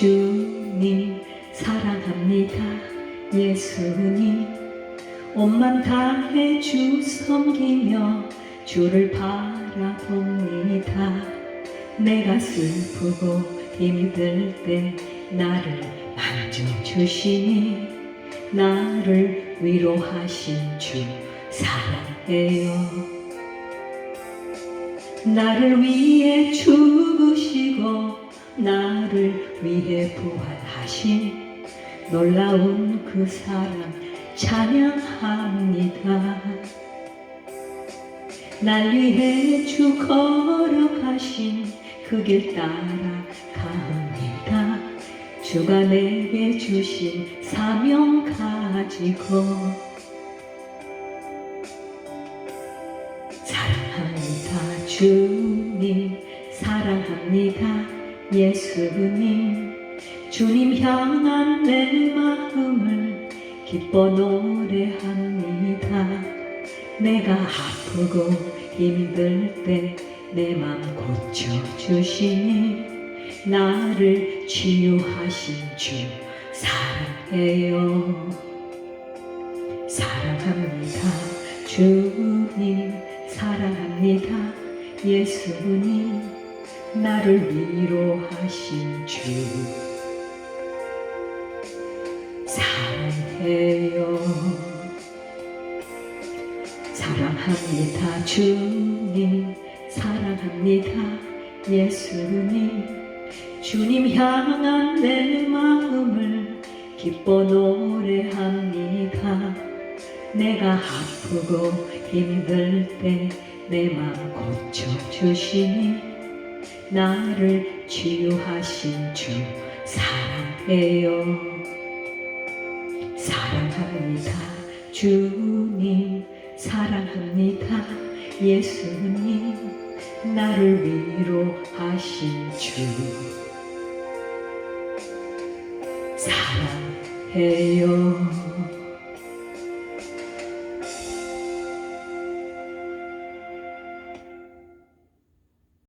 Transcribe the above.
주님 사랑합니다. 예수님 온맘 다해 주 섬기며 주를 바라봅니다. 내가 슬프고 힘들 때 나를 만져주시니 나를 위로하신 주 사랑해요. 나를 위해 죽으시고 나를 위해 부활하신 놀라운 그 사랑 찬양합니다. 날 위해 주 걸어가신 그 길 따라 갑니다. 주가 내게 주신 사명 가지고 사랑합니다. 주님 사랑합니다 예수님 주님 향한 내 마음을 기뻐 노래합니다. 내가 아프고 힘들 때 내 맘 고쳐주시니 나를 치유하신 주 사랑해요. 사랑합니다. 주님 사랑합니다. 예수님 나를 위로하신 주. 사랑해요. 사랑합니다 주님. 사랑합니다 예수님. 주님 향한 내 마음을 기뻐 노래합니다. 내가 아프고 힘들 때 내 마음 고쳐주시니 나를 치유하신 주 사랑해요. 사랑합니다. 주님 사랑합니다. 예수님 나를 위로하신 주. 사랑해요